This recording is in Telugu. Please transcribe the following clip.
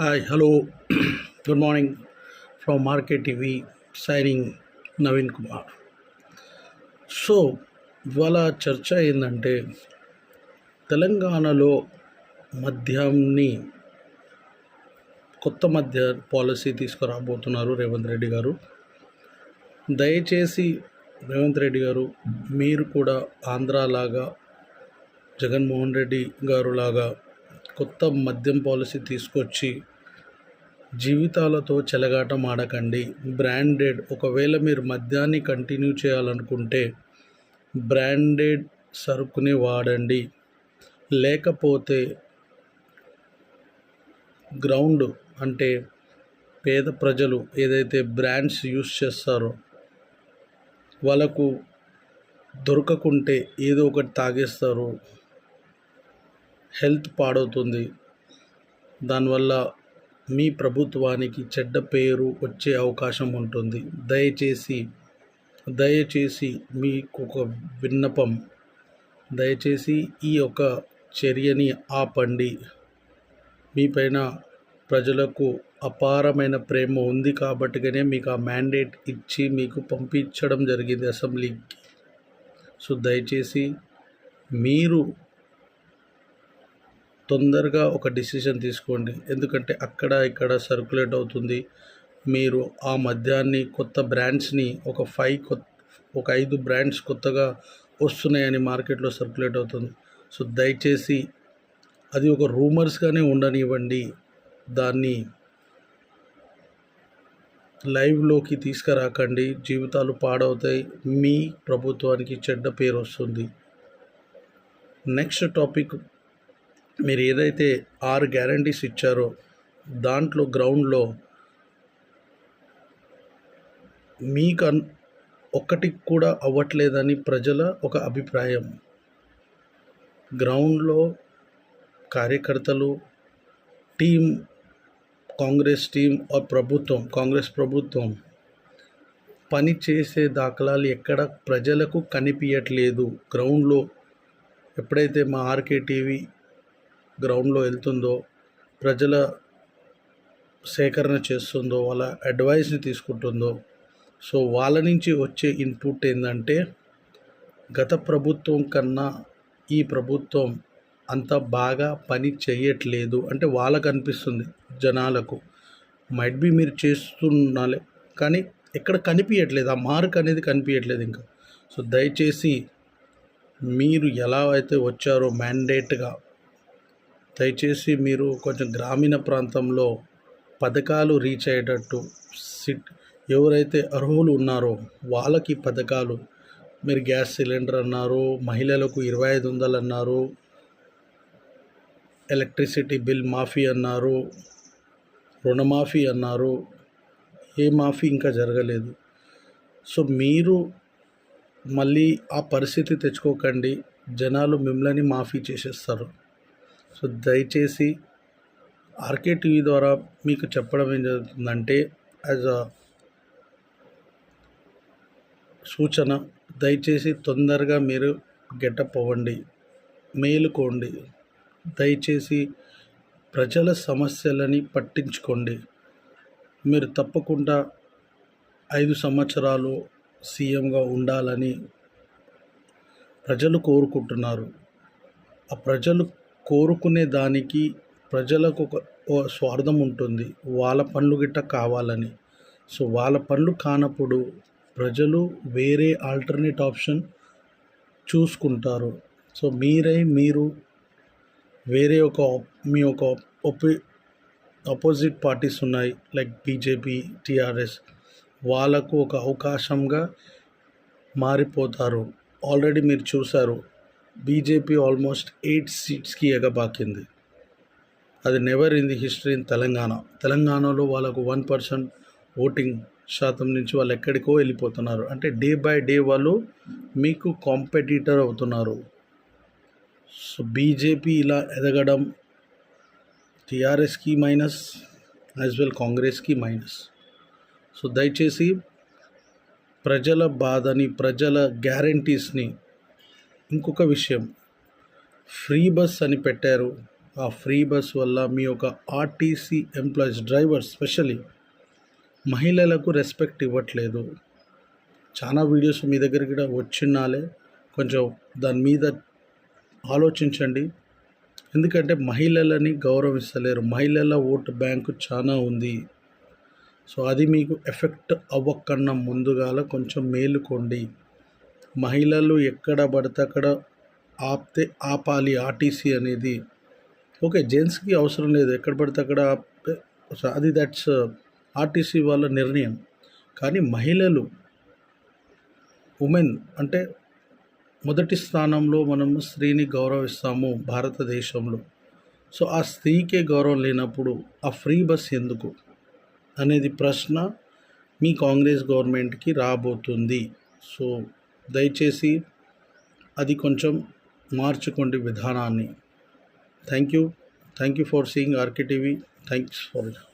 Hi hello good morning from market TV signing Naveen Kumar so ఇవాళ చర్చ ఏంటంటే తెలంగాణలో మద్యాన్ని కొత్త మద్య పాలసీ తీసుకురాబోతున్నారు రేవంత్ రెడ్డి గారు. దయచేసి రేవంత్ రెడ్డి గారు మీరు కూడా ఆంధ్రాలాగా జగన్మోహన్ రెడ్డి గారు లాగా కొత్త మద్యం పాలసీ తీసుకొచ్చి జీవితాలతో చెలగాటం ఆడకండి బ్రాండెడ్ ఒకవేళ మీరు మద్యాన్ని కంటిన్యూ చేయాలనుకుంటే బ్రాండెడ్ సరుకుని వాడండి. లేకపోతే గ్రౌండ్ అంటే పేద ప్రజలు ఏదైతే బ్రాండ్స్ యూస్ చేస్తారో వాళ్ళకు దొరకకుంటే ఏదో ఒకటి తాగేస్తారు. హెల్త్ పాడవుతుంది. దానివల్ల మీ ప్రభుత్వానికి చెడ్డ పేరు వచ్చే అవకాశం ఉంటుంది. దయచేసి దయచేసి మీకు ఒక విన్నపం. దయచేసి ఈ యొక్క చర్యని ఆపండి. మీపైన ప్రజలకు అపారమైన ప్రేమ ఉంది కాబట్టిగానే మీకు ఆ మ్యాండేట్ ఇచ్చి మీకు పంపించడం జరిగింది అసెంబ్లీకి. సో దయచేసి మీరు తొందరగా ఒక డిసిషన్ తీసుకోండి. ఎందుకంటే అక్కడ ఇక్కడ సర్క్యులేట్ అవుతుంది. మీరు ఆ మద్యాన్ని కొత్త బ్రాండ్స్ని ఒక ఫైవ్ కొత్త ఒక ఐదు బ్రాండ్స్ కొత్తగా వస్తున్నాయని మార్కెట్లో సర్క్యులేట్ అవుతుంది. సో దయచేసి అది ఒక రూమర్స్గానే ఉండనివ్వండి. దాన్ని లైవ్లోకి తీసుకురాకండి. జీవితాలు పాడవుతాయి. మీ ప్రభుత్వానికి చెడ్డ పేరు వస్తుంది. నెక్స్ట్ టాపిక్ మీరు ఏదైతే ఆరు గ్యారంటీస్ ఇచ్చారో దాంట్లో గ్రౌండ్లో మీకు అన్ ఒక్కటికి కూడా అవ్వట్లేదని ప్రజల ఒక అభిప్రాయం. గ్రౌండ్లో కార్యకర్తలు టీం కాంగ్రెస్ టీం ఆర్ ప్రభుత్వం కాంగ్రెస్ ప్రభుత్వం పని చేసే దాఖలాలు ఎక్కడ ప్రజలకు కనిపించట్లేదు గ్రౌండ్లో ఎప్పుడైతే మా ఆర్కే టీవీ గ్రౌండ్లో వెళ్తుందో ప్రజల సేకరణ చేస్తుందో వాళ్ళ అడ్వైస్ని తీసుకుంటుందో సో వాళ్ళ నుంచి వచ్చే ఇన్పుట్ ఏంటంటే గత ప్రభుత్వం కన్నా ఈ ప్రభుత్వం అంత బాగా పని చేయట్లేదు అంటే వాళ్ళకు అనిపిస్తుంది జనాలకు. మైట్ బి మీరు చేస్తున్నాలే కానీ ఎక్కడ కనిపించట్లేదు ఆ మార్క్ అనేది కనిపించట్లేదు ఇంకా. సో దయచేసి మీరు ఎలా అయితే వచ్చారో మ్యాండేట్గా దయచేసి మీరు కొంచెం గ్రామీణ ప్రాంతంలో పథకాలు రీచ్ అయ్యేటట్టు సిట్ ఎవరైతే అర్హులు ఉన్నారో వాళ్ళకి పథకాలు మీరు గ్యాస్ సిలిండర్ అన్నారు మహిళలకు ఇరవై ఐదు వందలు అన్నారు ఎలక్ట్రిసిటీ బిల్ మాఫీ అన్నారు రుణమాఫీ అన్నారు ఏ మాఫీ ఇంకా జరగలేదు. సో మీరు మళ్ళీ ఆ పరిస్థితి తెచ్చుకోకండి. జనాలు మిమ్మల్ని మాఫీ చేసేస్తారు. సో దయచేసి ఆర్కే టీవీ ద్వారా మీకు చెప్పడం ఏం జరుగుతుందంటే యాజ్ అ సూచన దయచేసి తొందరగా మీరు గెటప్ అవ్వండి మేలుకోండి దయచేసి ప్రజల సమస్యలని పట్టించుకోండి. మీరు తప్పకుండా ఐదు సంవత్సరాలు సీఎంగా ఉండాలని ప్రజలు కోరుకుంటున్నారు. ఆ ప్రజలు కోరుకునే దానికి ప్రజలకు ఒక స్వార్థం ఉంటుంది. వాళ్ళ పనులు గిట్ట కావాలని. సో వాళ్ళ పనులు కానప్పుడు ప్రజలు వేరే ఆల్టర్నేట్ ఆప్షన్ చూసుకుంటారు. సో మీరై మీరు వేరే ఒక మీ ఒక ఒపి అపోజిట్ పార్టీస్ ఉన్నాయి. Like BJP TRS. వాళ్ళకు ఒక అవకాశంగా మారిపోతారు. ఆల్రెడీ మీరు చూశారు. బీజేపీ ఆల్మోస్ట్ ఎయిట్ సీట్స్కి ఎగబాకింది. అది never in the history in Telangana. తెలంగాణలో వాళ్ళకు వన్ పర్సెంట్ ఓటింగ్ శాతం నుంచి వాళ్ళు ఎక్కడికో వెళ్ళిపోతున్నారు. అంటే డే బై డే వాళ్ళు మీకు కాంపిటీటర్ అవుతున్నారు. సో బీజేపీ ఇలా ఎదగడం టీఆర్ఎస్కి మైనస్ యాజ్ వెల్ కాంగ్రెస్కి మైనస్ సో దయచేసి ప్రజల బాధని ప్రజల గ్యారంటీస్ని ఇంకొక విషయం. ఫ్రీ బస్ అని పెట్టారు. ఆ ఫ్రీ బస్ వల్ల మీ యొక్క ఆర్టీసీ ఎంప్లాయీస్ డ్రైవర్స్ స్పెషలీ మహిళలకు రెస్పెక్ట్ ఇవ్వట్లేదు. చాలా వీడియోస్ మీ దగ్గరికి కూడా వచ్చినాలే కొంచెం దాని మీద ఆలోచించండి. ఎందుకంటే మహిళలని గౌరవిస్తలేరు. మహిళల ఓటు బ్యాంకు చాలా ఉంది. సో అది మీకు ఎఫెక్ట్ అవ్వకన్నా ముందుగాల కొంచెం మేలుకోండి. మహిళలు ఎక్కడ పడితే అక్కడ ఆపితే ఆపాలి ఆర్టీసీ అనేది. ఓకే జెంట్స్కి అవసరం లేదు. ఎక్కడ పడితే అక్కడ ఆపే. అది దట్స్ uh, ఆర్టీసీ వాళ్ళ నిర్ణయం. కానీ మహిళలు ఉమెన్ అంటే మొదటి స్థానంలో మనం స్త్రీని గౌరవిస్తాము భారతదేశంలో. సో ఆ స్త్రీకే గౌరవం లేనప్పుడు ఆ ఫ్రీ బస్ ఎందుకు? అనేది ప్రశ్న మీ కాంగ్రెస్ గవర్నమెంట్కి రాబోతుంది. సో దయచేసి అది కొంచెం మార్చుకోండి విధానాన్ని. Thank you. Thank you for seeing RK TV thanks for